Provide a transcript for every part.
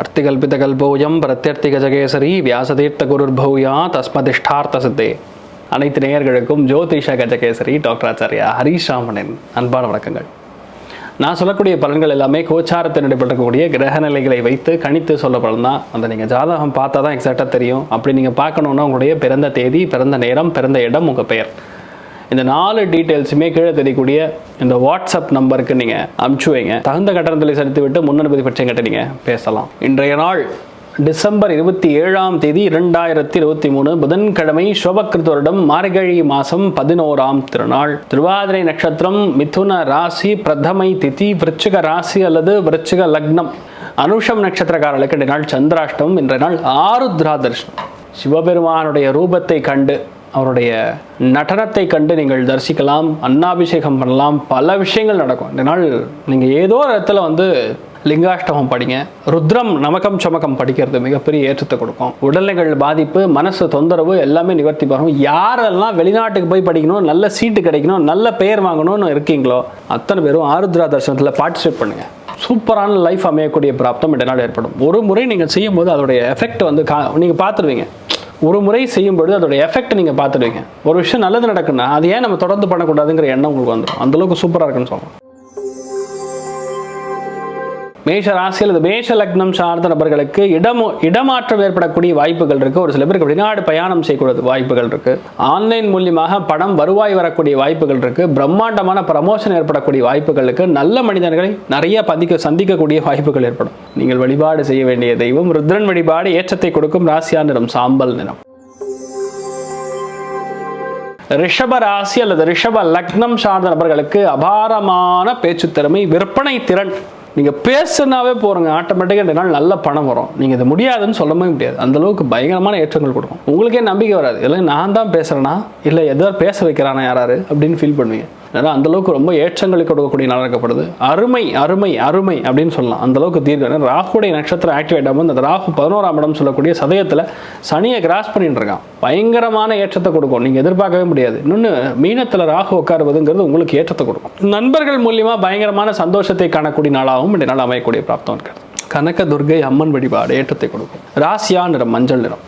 அர்த்திகல்பிதகல்போயம் பிரத்யர்த்திகஜகேசரி வியாசதீர்த்த குருர்பௌயா தஸ்மதிஷ்டார்த்த சித்தே அனைத்து நேயர்களுக்கும் ஜோதிஷ கஜகேசரி டாக்டர் ஆச்சாரியா ஹரீஷ் ராமனின் அன்பான வணக்கங்கள். நான் சொல்லக்கூடிய பலன்கள் எல்லாமே கோச்சாரத்தில் நடைபெறக்கூடிய கிரக நிலைகளை வைத்து கணித்து சொல்ல பலன் தான். அந்த நீங்கள் ஜாதகம் பார்த்தா தான் எக்ஸாக்டாக தெரியும். அப்படி நீங்கள் பார்க்கணுன்னா உங்களுடைய பிறந்த தேதி பிறந்த நேரம் பிறந்த இடம் உங்கள் பெயர். இந்த நாலு டீட்டெயில்ஸுமே கீழே தெரியக்கூடிய இந்த வாட்ஸ்அப் நம்பருக்கு நீங்கள் அனுப்பிச்சு வைங்க. தகுந்த கட்டணத்தில் செலுத்தி விட்டு முன்னனுமதி பட்சம் எங்கிட்ட நீங்கள் பேசலாம். இன்றைய நாள் டிசம்பர் இருபத்தி ஏழாம் தேதி இரண்டாயிரத்தி இருபத்தி மூணு புதன்கிழமை சோபக்கிருத் வருடம் மார்கழி மாதம் பதினோராம் திருநாள். திருவாதிரை நட்சத்திரம் மிதுன ராசி பிரதமை திதி விருச்சிக ராசி அல்லது விருச்சிக லக்னம். அனுஷம் நட்சத்திரக்காரர்களுக்கு இன்றைய நாள் சந்திராஷ்டமம் இன்றைய நாள் ஆருத்ரா தர்ஷனம் சிவபெருமானுடைய ரூபத்தை கண்டு அவருடைய நடனத்தை கண்டு நீங்கள் தரிசிக்கலாம் அன்னாபிஷேகம் பண்ணலாம் பல விஷயங்கள் நடக்கும். இந்த நாள் நீங்கள் ஏதோ ஒரு இடத்துல வந்து லிங்காஷ்டமம் படிங்க. ருத்ரம் நமக்கம் சமக்கம் படிக்கிறது மிகப்பெரிய ஏற்றத்தை கொடுக்கும். உடல்நிலைகள் பாதிப்பு மனசு தொந்தரவு எல்லாமே நிவர்த்தி பண்ணும் யாரெல்லாம் வெளிநாட்டுக்கு போய் படிக்கணும் நல்ல சீட்டு கிடைக்கணும் நல்ல பெயர் வாங்கணும்னு இருக்கீங்களோ அத்தனை பேரும் ஆருத்ரா தர்சனத்தில் பார்ட்டிசிபேட் பண்ணுங்கள் சூப்பரான லைஃப் அமையக்கூடிய பிராப்தம் இந்த நாள் ஏற்படும். ஒரு முறை நீங்கள் செய்யும்போது அதோடைய எஃபெக்ட் வந்து கா நீங்கள் பார்த்துருவீங்க. ஒரு முறை செய்யும் பொழுது அதோட எஃபெக்ட் நீங்கள் பார்த்துடுவீங்க. ஒரு விஷயம் நல்லது நடக்குன்னா அது ஏன் நம்ம தொடர்ந்து பண்ணக்கூடாதுங்கிற எண்ணம் உங்களுக்கு வந்துடும் அந்தளவுக்கு சூப்பராக இருக்குன்னு சொல்லலாம் மேஷ ராசியில் இந்த மேஷ லக்னம் சார்ந்த நபர்களுக்கு இடம் இடமாற்றம் ஏற்படக்கூடிய வாய்ப்புகள் இருக்கு. ஒரு சில பேருக்கு வெளிநாடு பயணம் செய்யக்கூடிய வாய்ப்புகள் இருக்கு. ஆன்லைன் மூலியமாக பணம் வருவாய் வரக்கூடிய வாய்ப்புகள் இருக்கு. பிரம்மாண்டமான ப்ரமோஷன் ஏற்படக்கூடிய வாய்ப்புகளுக்கு நல்ல மனிதர்களை நிறைய பதிக்க சந்திக்கக்கூடிய வாய்ப்புகள் ஏற்படும். நீங்கள் வழிபாடு செய்ய வேண்டிய தெய்வம் ருத்ரன் வழிபாடு ஏற்றத்தை கொடுக்கும் ராசியா நிறம் சாம்பல் நிறம். ரிஷப ராசி அல்லது ரிஷப லக்னம் சார்ந்த நபர்களுக்கு அபாரமான பேச்சு திறமை விற்பனை திறன். நீங்கள் பேசுனாவே போகிறோங்க ஆட்டோமேட்டிக்காக ரெண்டு நாள் நல்ல பணம் வரும். நீங்கள் இது முடியாதுன்னு சொல்லவே முடியாது. அந்தளவுக்கு பயங்கரமான ஏற்றங்கள் கொடுக்கும். உங்களுக்கே நம்பிக்கை வராது. இல்லை நான் தான் பேசுகிறேன்னா இல்லை எதாவது பேச வைக்கிறானா யாராரு? அப்படின்னு ஃபீல் பண்ணுவீங்க. ஏன்னா அந்த அளவுக்கு ரொம்ப ஏற்றங்களை கொடுக்கக்கூடிய நாளாக இருக்கப்படுது. அருமை அருமை அருமை அப்படின்னு சொல்லலாம். அந்த அளவுக்கு தீர்க்கம் ராகுடைய நட்சத்திரம் ஆக்டிவேட் ஆகும்போது அந்த ராகு பதினோராம் இடம் சொல்லக்கூடிய சதயத்தில் சனியை கிராஸ் பண்ணிட்டு இருக்கான். பயங்கரமான ஏற்றத்தை கொடுக்கும். நீங்கள் எதிர்பார்க்கவே முடியாது. இன்னொன்று மீனத்தில் ராகு உட்காருவதுங்கிறது உங்களுக்கு ஏற்றத்தை கொடுக்கும். நண்பர்கள் மூலியமாக பயங்கரமான சந்தோஷத்தை காணக்கூடிய நாளாகவும் இந்த நாள் அமையக்கூடிய பிராப்தம் இருக்கிறது. கனக துர்கை அம்மன் வழிபாடு ஏற்றத்தை கொடுக்கும். ராசியா நிறம் மஞ்சள் நிறம்.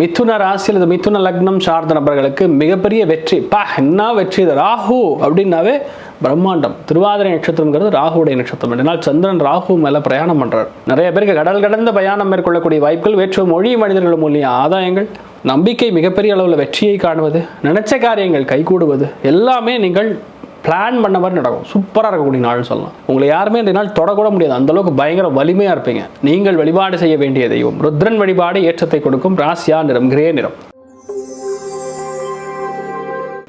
மிதுன ராசி அல்லது மிதுன லக்னம் சார்ந்த நபர்களுக்கு மிகப்பெரிய வெற்றி. பா என்ன வெற்றி இது? ராகு அப்படின்னாவே பிரம்மாண்டம். திருவாதிரை நட்சத்திரங்கிறது ராகுடைய நட்சத்திரம். என்னால் சந்திரன் ராகு மேலே பிரயாணம் பண்ணுறார் நிறைய பேருக்கு கடல் கடந்த பயணம் மேற்கொள்ளக்கூடிய வாய்ப்புகள் வேற்று மொழி மனிதர்கள் மூலிய ஆதாயங்கள் நம்பிக்கை மிகப்பெரிய அளவில் வெற்றியை காணுவது நினைச்ச காரியங்கள் கைகூடுவது எல்லாமே நீங்கள் பிளான் பண்ண மாதிரி நடக்கும். சூப்பராக இருக்கக்கூடிய நாள் சொல்லலாம். உங்களை யாருமே இந்த நாள் தொடக்கூட முடியாது. அந்த அளவுக்கு பயங்கர வலிமையாக இருப்பீங்க. நீங்கள் வழிபாடு செய்ய வேண்டிய தெய்வம். ருத்ரன் வழிபாடு ஏற்றத்தை கொடுக்கும். ராசியா நிறம் கிரே நிறம்.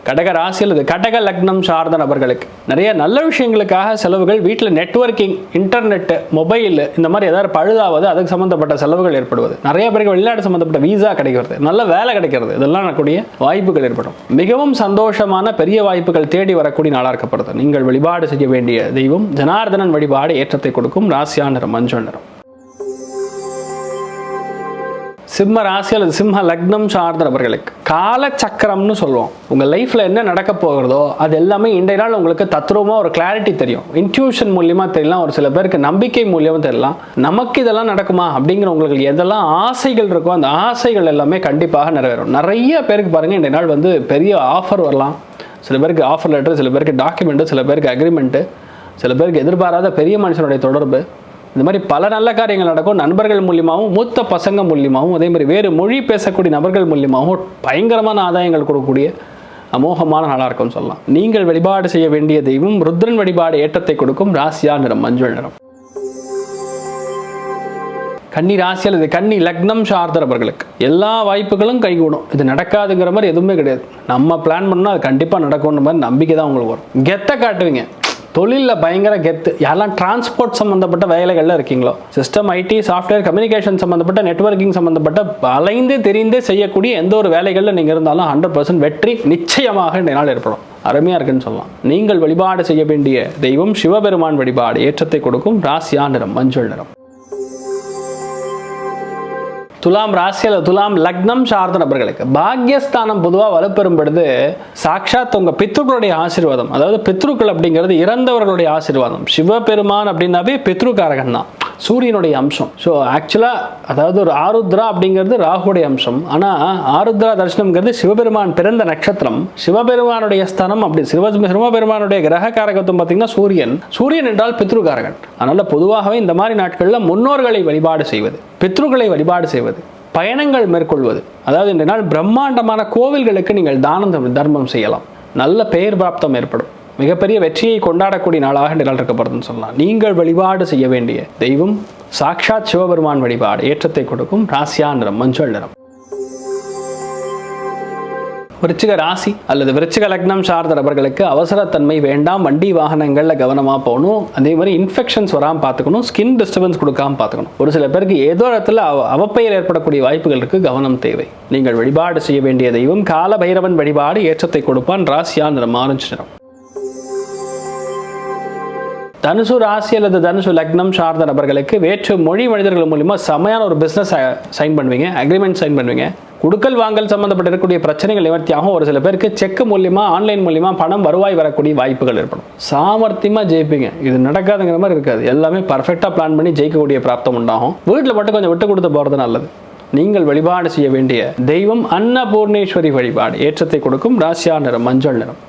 கடக ராசி அல்லது கடக லக்னம் சார்ந்த நபர்களுக்கு. நிறைய நல்ல விஷயங்களுக்காக செலவுகள் வீட்டில் நெட்வொர்க்கிங் இன்டர்நெட் மொபைல் இந்த மாதிரி ஏதாவது பழுதாவது அதுக்கு சம்மந்தப்பட்ட செலவுகள் ஏற்படுவது. நிறைய பேருக்கு வெளிநாடு சம்மந்தப்பட்ட வீசா கிடைக்கிறது. நல்ல வேலை கிடைக்கிறது. இதெல்லாம் நடக்கூடிய வாய்ப்புகள் ஏற்படும். மிகவும் சந்தோஷமான பெரிய வாய்ப்புகள் தேடி வரக்கூடிய நாளாக இருக்கப்படுது நீங்கள் வழிபாடு செய்ய வேண்டிய தெய்வம் ஜனார்தனன் வழிபாடு ஏற்றத்தை கொடுக்கும். ராசியா நிறம் மஞ்சள் நிறம் சிம்ம ராசி அல்லது சிம்ம லக்னம் சார்ந்த நபர்களுக்கு காலச்சக்கரம்னு சொல்லுவோம். உங்கள் லைஃப்பில் என்ன நடக்க போகிறதோ அது எல்லாமே இன்றைய நாள் உங்களுக்கு தத்ரூபமாக ஒரு கிளாரிட்டி தெரியும். இன்ட்யூஷன் மூலியமாக தெரியலாம் ஒரு சில பேருக்கு நம்பிக்கை மூலியமாக தெரியலாம். நமக்கு இதெல்லாம் நடக்குமா அப்படிங்கிற உங்களுக்கு எதெல்லாம் ஆசைகள் இருக்கோ அந்த ஆசைகள் எல்லாமே கண்டிப்பாக நிறைவேறும். நிறைய பேருக்கு பாருங்கள் இன்றைய நாள் வந்து பெரிய ஆஃபர் வரலாம். சில பேருக்கு ஆஃபர் லெட்டர் சில பேருக்கு டாக்குமெண்ட்டு சில பேருக்கு அக்ரிமெண்ட்டு சில பேருக்கு எதிர்பாராத பெரிய மனுஷனுடைய தொடர்பு. இந்த மாதிரி பல நல்ல காரியங்கள் நடக்கும். நண்பர்கள் மூலியமாகவும் மூத்த பசங்க மூலியமாகவும் அதே மாதிரி வேறு மொழி பேசக்கூடிய நபர்கள் மூலியமாகவும் பயங்கரமான ஆதாயங்கள் கொடுக்கக்கூடிய அமோகமான நாளாக இருக்கும்னு சொல்லலாம். நீங்கள் வழிபாடு செய்ய வேண்டிய தெய்வம் ருத்ரன் வழிபாடு ஏற்றத்தை கொடுக்கும் ராசியா நிறம் மஞ்சள் நிறம். கன்னி ராசியால் இது கன்னி லக்னம் சார்ந்தவர்களுக்கு எல்லா வாய்ப்புகளும் கைகூடும். இது நடக்காதுங்கிற மாதிரி எதுவுமே கிடையாது. நம்ம பிளான் பண்ணால் அது கண்டிப்பாக நடக்கும்ன்ற மாதிரி நம்பிக்கை தான் உங்களுக்கு வரும். கெத்தை காட்டுவீங்க. தொழிலில் பயங்கர கெத்து. யாரெல்லாம் டிரான்ஸ்போர்ட் சம்மந்தப்பட்ட வேலைகளில் இருக்கீங்களோ சிஸ்டம் ஐடி சாஃப்ட்வேர் கம்யூனிகேஷன் சம்மந்தப்பட்ட நெட்வொர்க்கிங் சம்மந்தப்பட்ட அலைந்து தெரிந்தே செய்யக்கூடிய எந்த ஒரு வேலைகளில் நீங்கள் இருந்தாலும் ஹண்ட்ரட் பர்சன்ட் வெற்றி நிச்சயமாக இந்த நாள் ஏற்படும். அருமையாக இருக்குன்னு சொல்லலாம். நீங்கள் வழிபாடு செய்ய வேண்டிய தெய்வம் சிவபெருமான் வழிபாடு ஏற்றத்தை கொடுக்கும். ராசியா நிறம் மஞ்சள் நிறம். துலாம் ராசியில் துலாம் லக்னம் சார்ந்த நபர்களுக்கு பாக்யஸ்தானம் பொதுவாக வலுப்பெறும் பொழுது சாட்சாத் உங்க பித்ருக்களுடைய ஆசீர்வாதம். அதாவது பித்ருக்கள் அப்படிங்கிறது இறந்தவர்களுடைய ஆசீர்வாதம். சிவபெருமான் அப்படின்னாவே பித்ருக்காரகன் தான் சூரியனுடைய அம்சம். ஸோ ஆக்சுவலாக அதாவது ஒரு ஆருத்ரா அப்படிங்கிறது ராகுடைய அம்சம். ஆனால் ஆருத்ரா தரிசனம்ங்கிறது சிவபெருமான் பிறந்த நட்சத்திரம். சிவபெருமானுடைய ஸ்தனம் அப்படி சிவ சிவபெருமானுடைய கிரக காரகத்துவம் பார்த்திங்கன்னா சூரியன். சூரியன் என்றால் பித்ருகாரகன் அதனால் பொதுவாகவே இந்த மாதிரி நாட்களில் முன்னோர்களை வழிபாடு செய்வது பித்ருக்களை வழிபாடு செய்வது பயணங்கள் மேற்கொள்வது. அதாவது இந்த நாள் பிரம்மாண்டமான கோவில்களுக்கு நீங்கள் தானம் தர்மம் செய்யலாம். நல்ல பெயர் பிராப்தம் ஏற்படும். மிகப்பெரிய வெற்றியை கொண்டாடக்கூடிய நாளாக இந்த இருக்கப்படுதுன்னு சொல்லலாம். நீங்கள் வழிபாடு செய்ய வேண்டிய தெய்வம் சாக்ஷாத் சிவபெருமான் வழிபாடு ஏற்றத்தை கொடுக்கும் ராசியா நிறம் மஞ்சள் நிறம். விருச்சிக ராசி அல்லது விருச்சிக லக்னம் சார்ந்த நபர்களுக்கு அவசரத்தன்மை வேண்டாம் வண்டி வாகனங்களில் கவனமாக போகணும். அதே மாதிரி இன்ஃபெக்ஷன்ஸ் வராமல் பார்த்துக்கணும் ஸ்கின் டிஸ்டர்பன்ஸ் கொடுக்காம பார்த்துக்கணும். ஒரு சில பேருக்கு ஏதோ இடத்துல அவ அவப்பெயர் ஏற்படக்கூடிய வாய்ப்புகளுக்கு கவனம் தேவை. நீங்கள் வழிபாடு செய்ய வேண்டிய தெய்வம் கால பைரவன் வழிபாடு ஏற்றத்தை கொடுப்பான் ராசியா நிறம் ஆரஞ்சு நிறம். தனுசு ராசி அல்லது தனுசு லக்னம் சார்ந்த நபர்களுக்கு வேற்று மொழி மனிதர்கள் மூலிமா செமையான ஒரு பிஸ்னஸ் சைன் பண்ணுவீங்க அக்ரிமெண்ட் சைன் பண்ணுவீங்க. குடுக்கல் வாங்கல் சம்மந்தப்பட்ட இருக்கக்கூடிய பிரச்சனைகள் நிவர்த்தியாகவும் ஒரு சில பேருக்கு செக் மூலியமா ஆன்லைன் மூலியமா பணம் வருவாய் வரக்கூடிய வாய்ப்புகள் ஏற்படும். சாமர்த்தியமா ஜெயிப்பீங்க. இது நடக்காதுங்கிற மாதிரி இருக்காது. எல்லாமே பர்ஃபெக்டாக பிளான் பண்ணி ஜெயிக்கக்கூடிய பிராப்தம் உண்டாகும். வீட்டில் மட்டும் கொஞ்சம் விட்டு கொடுத்து போகிறது நல்லது. நீங்கள் வழிபாடு செய்ய வேண்டிய தெய்வம் அன்னபூர்ணேஸ்வரி வழிபாடு ஏற்றத்தை கொடுக்கும். ராசியா நிறம் மஞ்சள் நிறம்.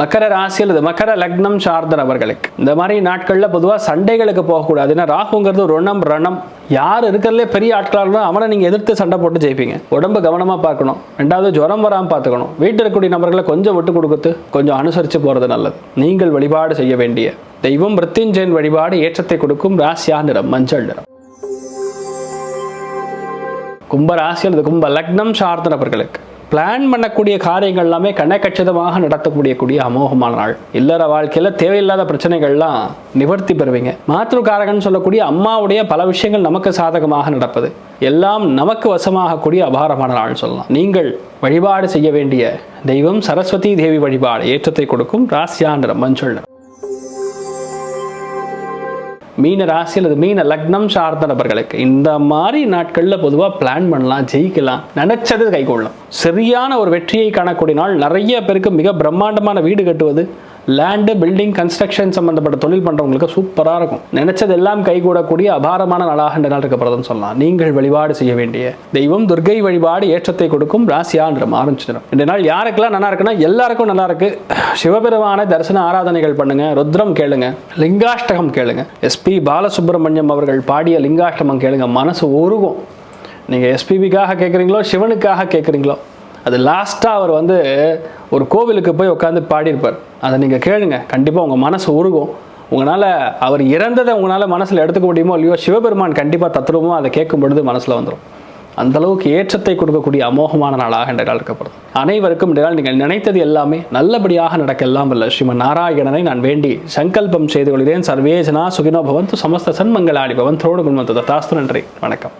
மக்கர ராசியில் இது மக்கர லக்னம் சார்ந்த நபர்களுக்கு. இந்த மாதிரி நாட்களில் பொதுவாக சண்டைகளுக்கு போகக்கூடாது. ஏன்னா ராகுங்கிறது ரணம் ரணம். யார் இருக்கிறதுலே பெரிய ஆட்களாக அவனை நீங்கள் எதிர்த்து சண்டை போட்டு ஜெயிப்பீங்க. உடம்பு கவனமாக பார்க்கணும். ரெண்டாவது ஜுரம் வராமல் பார்த்துக்கணும். வீட்டில் இருக்கக்கூடிய நபர்களை கொஞ்சம் விட்டு கொடுக்குறது கொஞ்சம் அனுசரித்து போகிறது நல்லது. நீங்கள் வழிபாடு செய்ய வேண்டிய தெய்வம் மிருத்யுஞ்சயன் வழிபாடு ஏற்றத்தை கொடுக்கும் ராசியா நிறம் மஞ்சள் நிறம். கும்ப ராசியல் அல்லது கும்ப லக்னம் சார்ந்த நபர்களுக்கு. பிளான் பண்ணக்கூடிய காரியங்கள் எல்லாமே கண்ணக்கச்சிதமாக நடத்தக்கூடிய கூடிய அமோகமான நாள். இல்லற வாழ்க்கையில் தேவையில்லாத பிரச்சனைகள்லாம் நிவர்த்தி பெறுவீங்க. மாத்ருகாரகன் சொல்லக்கூடிய அம்மாவுடைய பல விஷயங்கள் நமக்கு சாதகமாக நடப்பது. எல்லாம் நமக்கு வசமாகக்கூடிய அபாரமான நாள் சொல்லலாம். நீங்கள் வழிபாடு செய்ய வேண்டிய தெய்வம் சரஸ்வதி தேவி வழிபாடு ஏற்றத்தை கொடுக்கும். ராசியாண்டரம் மஞ்சள் மீன ராசி அல்லது மீன லக்னம் சார்ந்த நபர்களுக்கு இந்த மாதிரி நாட்களில் பொதுவாக பிளான் பண்ணலாம் ஜெயிக்கலாம். நினச்சது கைகொள்ளலாம் சரியான ஒரு வெற்றியை காணக்கூடிய நாள் நிறைய பேருக்கு மிக பிரம்மாண்டமான வீடு கட்டுவது லேண்டு பில்டிங் கன்ஸ்ட்ரக்ஷன் சம்மந்தப்பட்ட தொழில் பண்ணுறவங்களுக்கு சூப்பராக இருக்கும். நினைச்சது எல்லாம் கைகூடக்கூடிய அபாரமான நாளாக இந்த நாள் இருக்கப்படுறதுன்னு சொல்லலாம். நீங்கள் வழிபாடு செய்ய வேண்டிய தெய்வம் துர்கை வழிபாடு ஏற்றத்தை கொடுக்கும் ராசியா நிறம் ஆரஞ்சு இந்த நாள் யாருக்கெல்லாம் நல்லா இருக்குன்னா எல்லாருக்கும் நல்லா இருக்கு. சிவபெருமான தரிசன ஆராதனைகள் பண்ணுங்க ருத்ரம் கேளுங்க லிங்காஷ்டகம் கேளுங்க. எஸ்பி பாலசுப்ரமணியம் அவர்கள் பாடிய லிங்காஷ்டமம் கேளுங்க மனசு உருகும். நீங்கள் எஸ்பிபிக்காக கேட்குறீங்களோ சிவனுக்காக கேட்குறீங்களோ அது லாஸ்ட்டாக அவர் வந்து ஒரு கோவிலுக்கு போய் உட்காந்து பாடியிருப்பார். அதை நீங்கள் கேளுங்க. கண்டிப்பாக உங்கள் மனசு உருகும். உங்களால் அவர் இறந்ததை உங்களால் மனசில் எடுத்துக்க முடியுமோ இல்லையோ சிவபெருமான் கண்டிப்பாக தத்துருவமோ அதை கேட்கும் பொழுது மனசில் வந்துடும் அந்த அளவுக்கு ஏற்றத்தை கொடுக்கக்கூடிய அமோகமான நாளாக இந்த நாள் இருக்கப்படுது அனைவருக்கும் இந்த நாள் நீங்கள் நினைத்தது எல்லாமே நல்லபடியாக நடக்க எல்லாம் வல்ல. ஸ்ரீமன் நாராயணனை நான் வேண்டி சங்கல்பம் செய்து கொள்கிறேன். சர்வேஜனா சுகினோ பவந்து சமஸ்த சன்மங்களாடி பவன் தோடு குண்மத்து தாஸ்து நன்றி. வணக்கம்.